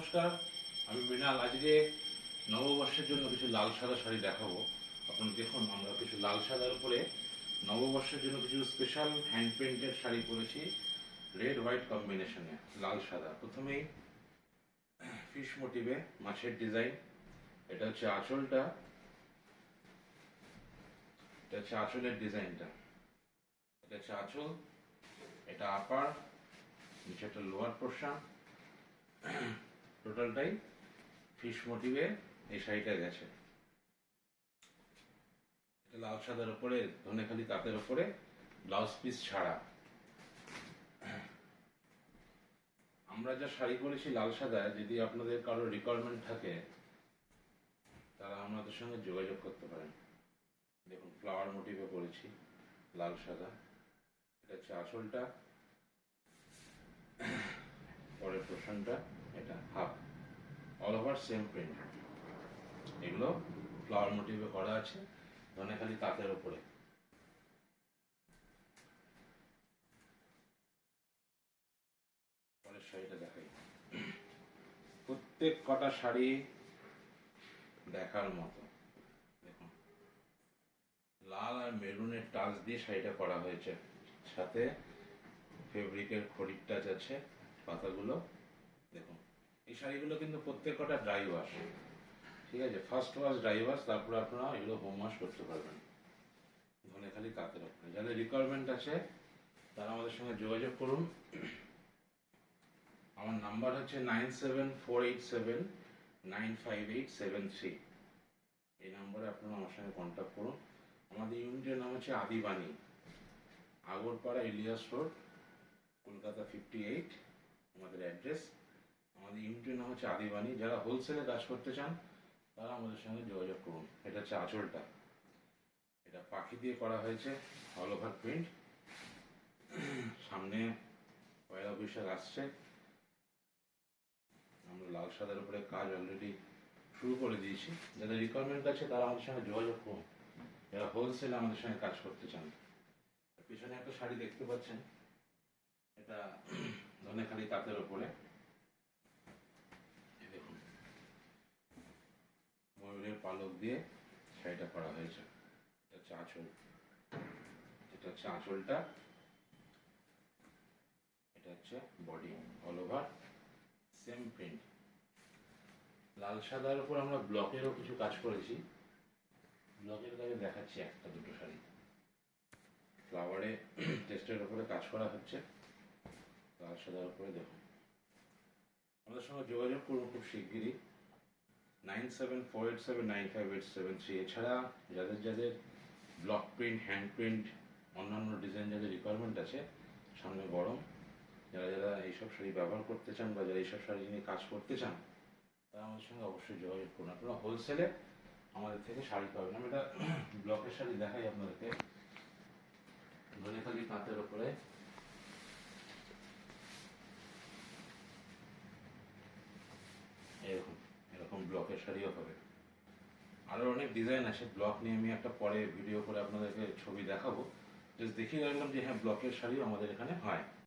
নমস্কার, আমি মৃণাল আজকে নববর্ষের জন্য কিছু লাল সাদা শাড়ি দেখাবো। আপনারা দেখুন, আমরা কিছু লাল সাদার উপরে নববর্ষের জন্য কিছু স্পেশাল হ্যান্ড পেন্টেড শাড়ি পরেছি রেড হোয়াইট কম্বিনেশনে লাল সাদা। প্রথমেই ফিশ মোটিভে মাছের ডিজাইন এটা হচ্ছে আঁচলটা। এটা হচ্ছে আঁচলের ডিজাইনটা এটা হচ্ছে আঁচল, এটা আপার নিচে একটা লোয়ার পোর্শন টোটালটাই ফিশ মোটিভে এই শাড়িটা গেছে। এটা লাল সাদার উপরে ধনেখালি তাঁতের উপরে ব্লাউজ পিস ছাড়া। আমরা যা শাড়ি পরেছি লাল সাদা, যদি আপনাদের কারও রিকোয়ারমেন্ট থাকে, তারা আমাদের সঙ্গে যোগাযোগ করতে পারেন। দেখুন ফ্লাওয়ার মোটিভে করেছি লাল সাদা। এটা হচ্ছে আসলটা, পরের পোর্শনটা এটা half all over same print এগুলো ফ্লাওয়ার মোটিভে করা আছে তাঁতের উপরে। পরের শাড়িটা দেখাই। প্রত্যেক কটা শাড়ি দেখার মতো। দেখুন। লাল আর মেরুনের টাচ দিয়ে শাড়িটা করা হয়েছে। সাথে ফেব্রিকের খড়ির টাচ আছে, পাতাগুলো। দেখুন। শাড়িগুলো কিন্তু প্রত্যেক কটা ড্রাই ওয়াশ ঠিক আছে? ফার্স্ট ওয়াশ ড্রাই ওয়াশ তারপরে আপনারা এগুলো হোম ওয়াশ করতে পারবেন। ধনে খালি তাঁতের ওপরে যাদের রিকোয়ারমেন্ট আছে, তারা আমাদের সঙ্গে যোগাযোগ করুন। আমার নাম্বার হচ্ছে nine seven four eight seven nine five eight seven three এই নাম্বারে আপনারা আমার সঙ্গে কন্ট্যাক্ট করুন। আমাদের ইউনিটের নাম হচ্ছে Adibani. Agarpara Ilias road Kolkata fifty eight আমাদের অ্যাড্রেস আমাদের ইউনিটের নাম হচ্ছে আদিবাণী। যারা হোলসেলে কাজ করতে চান, তারা আমাদের সঙ্গে যোগাযোগ করুন। এটা হচ্ছে আঁচলটা। এটা পাখি দিয়ে করা হয়েছে অল ওভার প্রিন্ট সামনে পয়লা বৈশাখ আসছে। আমরা লাল সাদার উপরে কাজ অলরেডি শুরু করে দিয়েছি। যাদের রিকোয়ারমেন্ট আছে, তারা আমাদের সঙ্গে যোগাযোগ করুন। যারা হোলসেলে আমাদের সঙ্গে কাজ করতে চান। পিছনে একটা শাড়ি দেখতে পাচ্ছেন। এটা ধনেখালি তাঁতের ওপরে এই দেখুন ময়ূরের পালক দিয়ে শাড়িটা করা হয়েছে। এটা হচ্ছে আঁচল। এটা হচ্ছে আঁচলটা, এটা হচ্ছে body all over same print লাল সাদার উপর আমরা ব্লকেরও কিছু কাজ করেছি। ব্লকের কাজে দেখাচ্ছি একটা দুটো শাড়ি। ফ্লাওয়ারে টেস্টের উপরে কাজ করা হচ্ছে। লাল সাদার উপরে দেখুন। আমাদের সঙ্গে যোগাযোগ করুন খুব শিগগিরই। Nine seven four eight seven nine five eight seven three. এছাড়া যাদের যাদের ব্লক প্রিন্ট হ্যান্ড প্রিন্ট অন্যান্য ডিজাইন যাদের রিকোয়ারমেন্ট আছে, সামনে গরম যারা যারা এইসব শাড়ি ব্যবহার করতে চান বা যারা এইসব শাড়ি নিয়ে কাজ করতে চান, তারা আমাদের সঙ্গে অবশ্যই যোগাযোগ করুন। আপনারা হোলসেলে আমাদের থেকে শাড়ি পাবেন। আমি এটা ব্লকের শাড়ি দেখাই আপনাদেরকে। ধনেখালি তাঁতের ওপরে শাড়িও হবে। আরও অনেক ডিজাইন আছে ব্লক নিয়ে আমি একটা পরে ভিডিও করে আপনাদেরকে ছবি দেখাবো। জাস্ট দেখিয়ে রাখলাম যে হ্যাঁ ব্লকের শাড়িও আমাদের এখানে হয়।